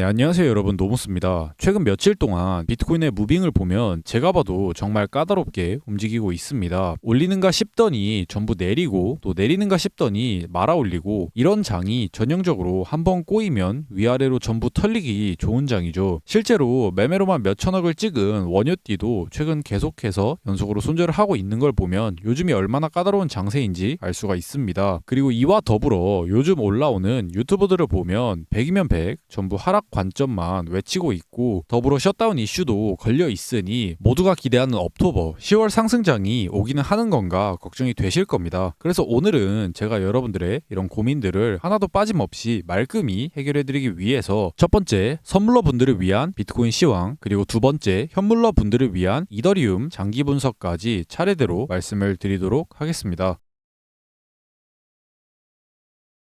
네, 안녕하세요 여러분 노무스입니다. 최근 며칠 동안 비트코인의 무빙을 보면 제가 봐도 정말 까다롭게 움직이고 있습니다. 올리는가 싶더니 전부 내리고 또 내리는가 싶더니 말아 올리고 이런 장이 전형적으로 한번 꼬이면 위아래로 전부 털리기 좋은 장이죠. 실제로 매매로만 몇 천억을 찍은 원효띠도 최근 계속해서 연속으로 손절을 하고 있는 걸 보면 요즘이 얼마나 까다로운 장세인지 알 수가 있습니다. 그리고 이와 더불어 요즘 올라오는 유튜버들을 보면 100이면 100 전부 하락 관점만 외치고 있고 더불어 셧다운 이슈도 걸려 있으니 모두가 기대하는 업토버 10월 상승장이 오기는 하는 건가 걱정이 되실 겁니다. 그래서 오늘은 제가 여러분들의 이런 고민들을 하나도 빠짐없이 말끔히 해결해 드리기 위해서 첫 번째 선물러 분들을 위한 비트코인 시황 그리고 두 번째 현물러 분들을 위한 이더리움 장기 분석까지 차례대로 말씀을 드리도록 하겠습니다.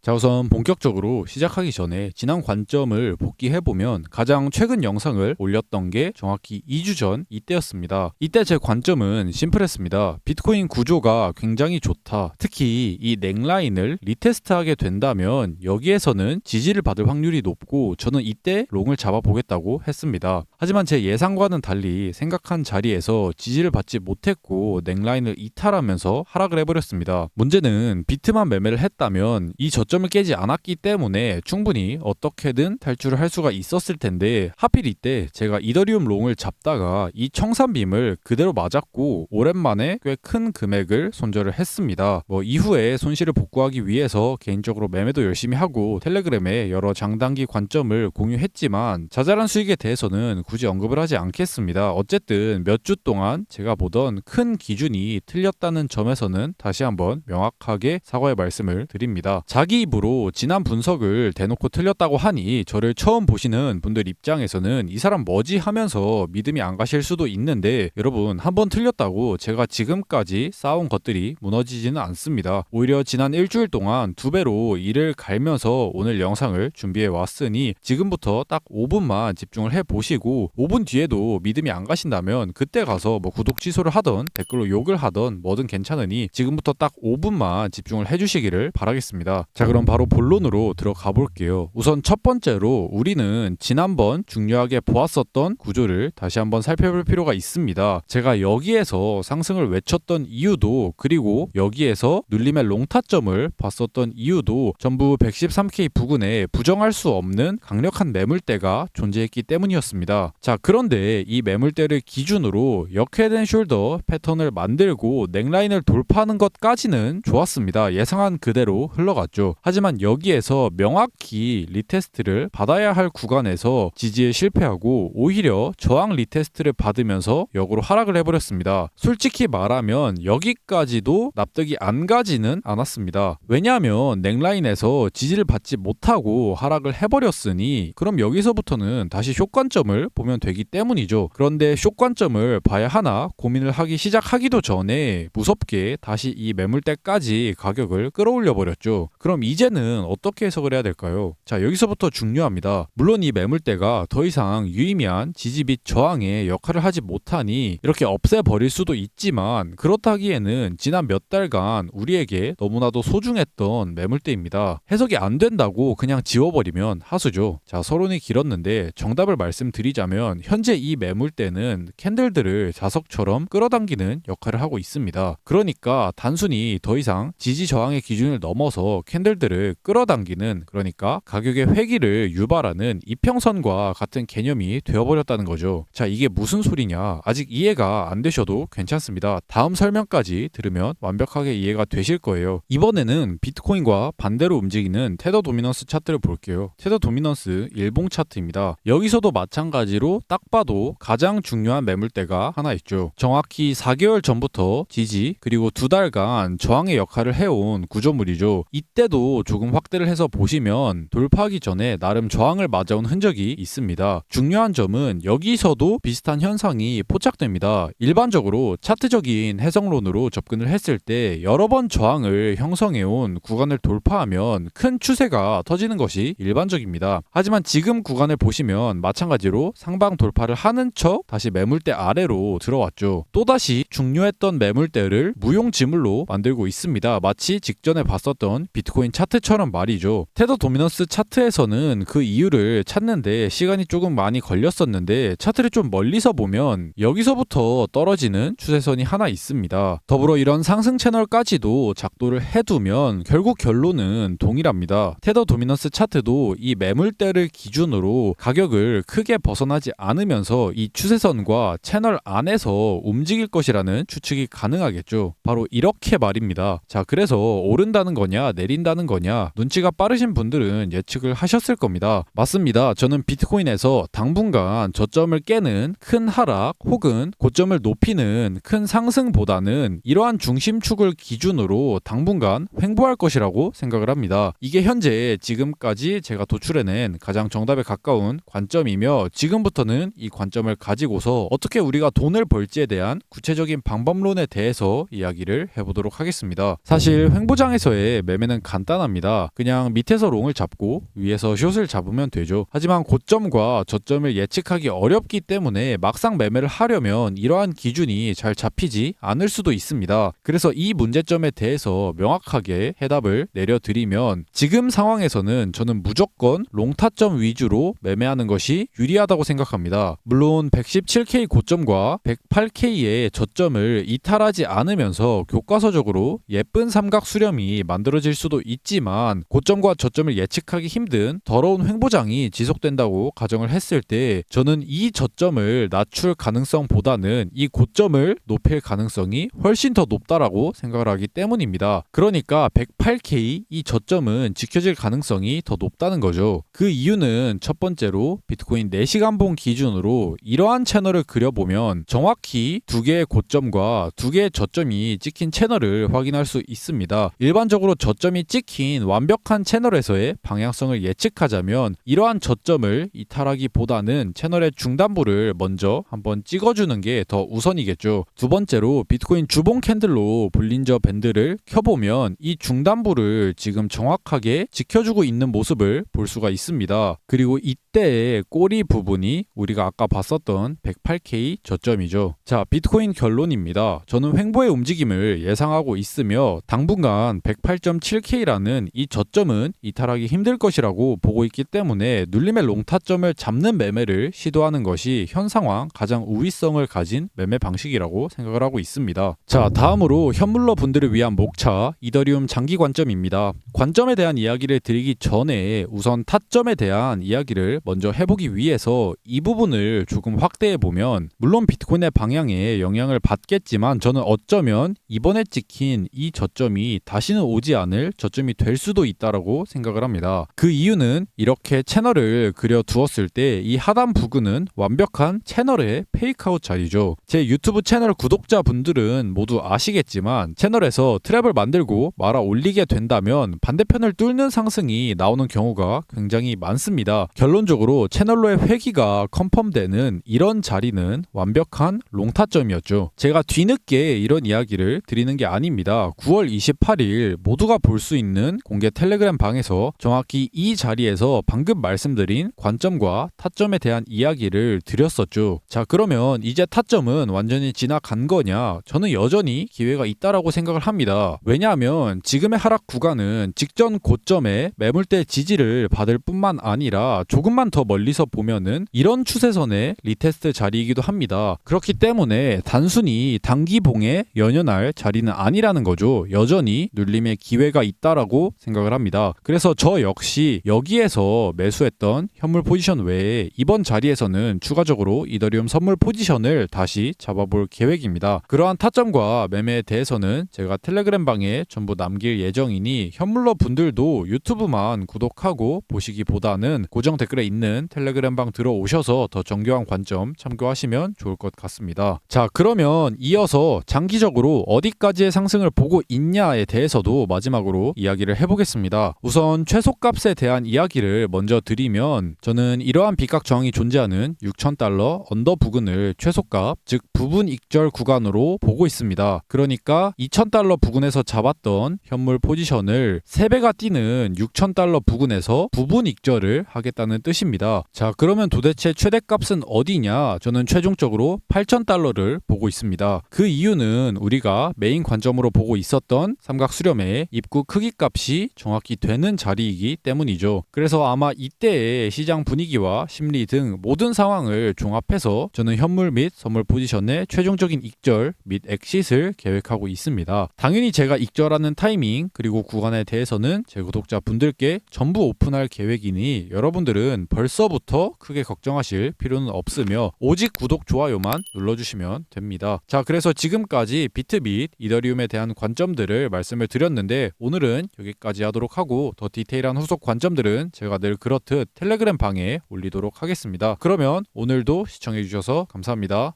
자 우선 본격적으로 시작하기 전에 지난 관점을 복귀해보면 가장 최근 영상을 올렸던 게 정확히 2주 전 이때였습니다. 이때 제 관점은 심플했습니다. 비트코인 구조가 굉장히 좋다. 특히 이 넥라인을 리테스트하게 된다면 여기에서는 지지를 받을 확률이 높고 저는 이때 롱을 잡아보겠다고 했습니다. 하지만 제 예상과는 달리 생각한 자리에서 지지를 받지 못했고 넥라인을 이탈하면서 하락을 해버렸습니다. 문제는 비트만 매매를 했다면 이 저점을 깨지 않았기 때문에 충분히 어떻게든 탈출을 할 수가 있었을 텐데 하필 이때 제가 이더리움 롱을 잡다가 이 청산빔을 그대로 맞았고 오랜만에 꽤 큰 금액을 손절을 했습니다. 뭐 이후에 손실을 복구하기 위해서 개인적으로 매매도 열심히 하고 텔레그램에 여러 장단기 관점을 공유했지만 자잘한 수익에 대해서는 굳이 언급을 하지 않겠습니다. 어쨌든 몇 주 동안 제가 보던 큰 기준이 틀렸다는 점에서는 다시 한번 명확하게 사과의 말씀을 드립니다. 자기 입으로 지난 분석을 대놓고 틀렸다고 하니 저를 처음 보시는 분들 입장에서는 이 사람 뭐지 하면서 믿음이 안 가실 수도 있는데 여러분 한번 틀렸다고 제가 지금까지 쌓아온 것들이 무너지지는 않습니다. 오히려 지난 일주일 동안 두 배로 이를 갈면서 오늘 영상을 준비해 왔으니 지금부터 딱 5분만 집중을 해 보시고 5분 뒤에도 믿음이 안 가신다면 그때 가서 뭐 구독 취소를 하던 댓글로 욕을 하던 뭐든 괜찮으니 지금부터 딱 5분만 집중을 해 주시기를 바라겠습니다. 자 그럼 바로 본론으로 들어가 볼게요. 우선 첫 번째로 우리는 지난번 중요하게 보았었던 구조를 다시 한번 살펴볼 필요가 있습니다. 제가 여기에서 상승을 외쳤던 이유도 그리고 여기에서 눌림의 롱타점을 봤었던 이유도 전부 113K 부근에 부정할 수 없는 강력한 매물대가 존재했기 때문이었습니다. 자 그런데 이 매물대를 기준으로 역회된 숄더 패턴을 만들고 넥라인을 돌파하는 것까지는 좋았습니다. 예상한 그대로 흘러갔죠. 하지만 여기에서 명확히 리테스트를 받아야 할 구간에서 지지에 실패하고 오히려 저항 리테스트를 받으면서 역으로 하락을 해버렸습니다. 솔직히 말하면 여기까지도 납득이 안 가지는 않았습니다. 왜냐하면 넥라인에서 지지를 받지 못하고 하락을 해버렸으니 그럼 여기서부터는 다시 쇼관점을 보면 되기 때문이죠. 그런데 쇼관점을 봐야 하나 고민을 하기 시작하기도 전에 무섭게 다시 이 매물대까지 가격을 끌어올려 버렸죠. 그럼 이제는 어떻게 해석을 해야 될까요? 자, 여기서부터 중요합니다. 물론 이 매물대가 더 이상 유의미한 지지 및 저항의 역할을 하지 못하니 이렇게 없애버릴 수도 있지만 그렇다기에는 지난 몇 달간 우리에게 너무나도 소중했던 매물대입니다. 해석이 안 된다고 그냥 지워버리면 하수죠. 자, 서론이 길었는데 정답을 말씀드리자면 현재 이 매물대는 캔들들을 자석처럼 끌어당기는 역할을 하고 있습니다. 그러니까 단순히 더 이상 지지 저항의 기준을 넘어서 캔들들을 끌어당기는 그러니까 가격의 회기를 유발하는 이평선과 같은 개념이 되어버렸다는 거죠. 자, 이게 무슨 소리냐? 아직 이해가 안 되셔도 괜찮습니다. 다음 설명까지 들으면 완벽하게 이해가 되실 거예요. 이번에는 비트코인과 반대로 움직이는 테더 도미넌스 차트를 볼게요. 테더 도미넌스 일봉 차트입니다. 여기서도 마찬 가지로 딱 봐도 가장 중요한 매물대가 하나 있죠. 정확히 4개월 전부터 지지 그리고 두 달간 저항의 역할을 해온 구조물이죠. 이때도 조금 확대를 해서 보시면 돌파하기 전에 나름 저항을 맞아온 흔적이 있습니다. 중요한 점은 여기서도 비슷한 현상이 포착됩니다. 일반적으로 차트적인 해석론으로 접근을 했을 때 여러 번 저항을 형성해온 구간을 돌파하면 큰 추세가 터지는 것이 일반적입니다. 하지만 지금 구간을 보시면 마찬가지로 상방 돌파를 하는 척 다시 매물대 아래로 들어왔죠. 또다시 중요했던 매물대를 무용지물로 만들고 있습니다. 마치 직전에 봤었던 비트코인 차트처럼 말이죠. 테더 도미넌스 차트에서는 그 이유를 찾는데 시간이 조금 많이 걸렸었는데 차트를 좀 멀리서 보면 여기서부터 떨어지는 추세선이 하나 있습니다. 더불어 이런 상승 채널까지도 작도를 해두면 결국 결론은 동일합니다. 테더 도미넌스 차트도 이 매물대를 기준으로 가격을 크게 벗어 나지 않으면서 이 추세선과 채널 안에서 움직일 것이라는 추측이 가능하겠죠. 바로 이렇게 말입니다. 자, 그래서 오른다는 거냐, 내린다는 거냐, 눈치가 빠르신 분들은 예측을 하셨을 겁니다. 맞습니다. 저는 비트코인에서 당분간 저점을 깨는 큰 하락 혹은 고점을 높이는 큰 상승보다는 이러한 중심축을 기준으로 당분간 횡보할 것이라고 생각을 합니다. 이게 현재 지금까지 제가 도출해낸 가장 정답에 가까운 관점이며 지금 부터는 이 관점을 가지고서 어떻게 우리가 돈을 벌지에 대한 구체적인 방법론에 대해서 이야기를 해보도록 하겠습니다. 사실 횡보장에서의 매매는 간단합니다. 그냥 밑에서 롱을 잡고 위에서 숏을 잡으면 되죠. 하지만 고점과 저점을 예측하기 어렵기 때문에 막상 매매를 하려면 이러한 기준이 잘 잡히지 않을 수도 있습니다. 그래서 이 문제점에 대해서 명확하게 해답을 내려드리면 지금 상황에서는 저는 무조건 롱타점 위주로 매매하는 것이 유리하다고 생각합니다. 물론 117K 고점과 108K의 저점을 이탈하지 않으면서 교과서적으로 예쁜 삼각 수렴이 만들어질 수도 있지만 고점과 저점을 예측하기 힘든 더러운 횡보장이 지속된다고 가정을 했을 때 저는 이 저점을 낮출 가능성보다는 이 고점을 높일 가능성이 훨씬 더 높다라고 생각을 하기 때문입니다. 그러니까 108K 이 저점은 지켜질 가능성이 더 높다는 거죠. 그 이유는 첫 번째로 비트코인 4시간 봉 기준으로 이러한 채널을 그려보면 정확히 두 개의 고점과 두 개의 저점이 찍힌 채널을 확인할 수 있습니다. 일반적으로 저점이 찍힌 완벽한 채널에서의 방향성을 예측하자면 이러한 저점을 이탈하기보다는 채널의 중단부를 먼저 한번 찍어주는 게 더 우선이겠죠. 두 번째로 비트코인 주봉 캔들로 볼린저 밴드를 켜보면 이 중단부를 지금 정확하게 지켜주고 있는 모습을 볼 수가 있습니다. 그리고 이때의 꼬리 부분이 우리가 아까 봤었던 108K 저점이죠. 자, 비트코인 결론입니다. 저는 횡보의 움직임을 예상하고 있으며 당분간 108.7K라는 이 저점은 이탈하기 힘들 것이라고 보고 있기 때문에 눌림의 롱타점을 잡는 매매를 시도하는 것이 현 상황 가장 우위성을 가진 매매 방식이라고 생각을 하고 있습니다. 자, 다음으로 현물러 분들을 위한 목차 이더리움 장기 관점입니다. 관점에 대한 이야기를 드리기 전에 우선 타점에 대한 이야기를 먼저 해보기 위해서 이 부분을 조금 확대해 보면 물론 비트코인의 방향에 영향을 받겠지만 저는 어쩌면 이번에 찍힌 이 저점이 다시는 오지 않을 저점이 될 수도 있다라고 생각을 합니다. 그 이유는 이렇게 채널을 그려 두었을 때 이 하단 부근은 완벽한 채널의 페이크아웃 자리죠. 제 유튜브 채널 구독자분들은 모두 아시겠지만 채널에서 트랩을 만들고 말아 올리게 된다면 반대편을 뚫는 상승이 나오는 경우가 굉장히 많습니다. 결론적으로 채널로의 회기가 컨펌되는 이런 자리는 완벽한 롱타점이었죠. 제가 뒤늦게 이런 이야기를 드리는 게 아닙니다. 9월 28일 모두가 볼 수 있는 공개 텔레그램 방에서 정확히 이 자리에서 방금 말씀드린 관점과 타점에 대한 이야기를 드렸었죠. 자, 그러면 이제 타점은 완전히 지나간 거냐? 저는 여전히 기회가 있다라고 생각을 합니다. 왜냐하면 지금의 하락 구간은 직전 고점에 매물대 지지를 받을 뿐만 아니라 조금만 더 멀리서 보면은 이런 추세선의 리테스트 자리이기도 합니다. 그렇기 때문에 단순히 단기봉에 연연할 자리는 아니라는 거죠. 여전히 눌림의 기회가 있다라고 생각을 합니다. 그래서 저 역시 여기에서 매수했던 현물 포지션 외에 이번 자리에서는 추가적으로 이더리움 선물 포지션을 다시 잡아볼 계획입니다. 그러한 타점과 매매에 대해서는 제가 텔레그램 방에 전부 남길 예정이니 현물러 분들도 유튜브만 구독하고 보시기보다는 고정 댓글에 있는 텔레그램 방 들어오 셔서 더 정교한 관점 참고하시면 좋을 것 같습니다. 자, 그러면 이어서 장기적으로 어디까지의 상승을 보고 있냐에 대해서도 마지막으로 이야기를 해보겠습니다. 우선 최소값에 대한 이야기를 먼저 드리면 저는 이러한 비각 저항이 존재하는 6,000달러 언더 부근을 최소값, 즉 부분 익절 구간으로 보고 있습니다. 그러니까 2,000달러 부근에서 잡았던 현물 포지션을 3배가 뛰는 6,000달러 부근에서 부분 익절을 하겠다는 뜻입니다. 자, 그러면 도대체 도대체 최대값은 어디냐? 저는 최종적으로 8,000달러를 보고 있습니다. 그 이유는 우리가 메인 관점으로 보고 있었던 삼각 수렴의 입구 크기 값이 정확히 되는 자리이기 때문이죠. 그래서 아마 이때의 시장 분위기와 심리 등 모든 상황을 종합해서 저는 현물 및 선물 포지션의 최종적인 익절 및 엑싯을 계획하고 있습니다. 당연히 제가 익절하는 타이밍 그리고 구간에 대해서는 제 구독자 분들께 전부 오픈할 계획이니 여러분들은 벌써부터 크게 걱정 하실 필요는 없으며 오직 구독 좋아요만 눌러주시면 됩니다. 자 그래서 지금까지 비트 및 이더리움에 대한 관점들을 말씀을 드렸는데 오늘은 여기까지 하도록 하고 더 디테일한 후속 관점들은 제가 늘 그렇듯 텔레그램 방에 올리도록 하겠습니다. 그러면 오늘도 시청해주셔서 감사합니다.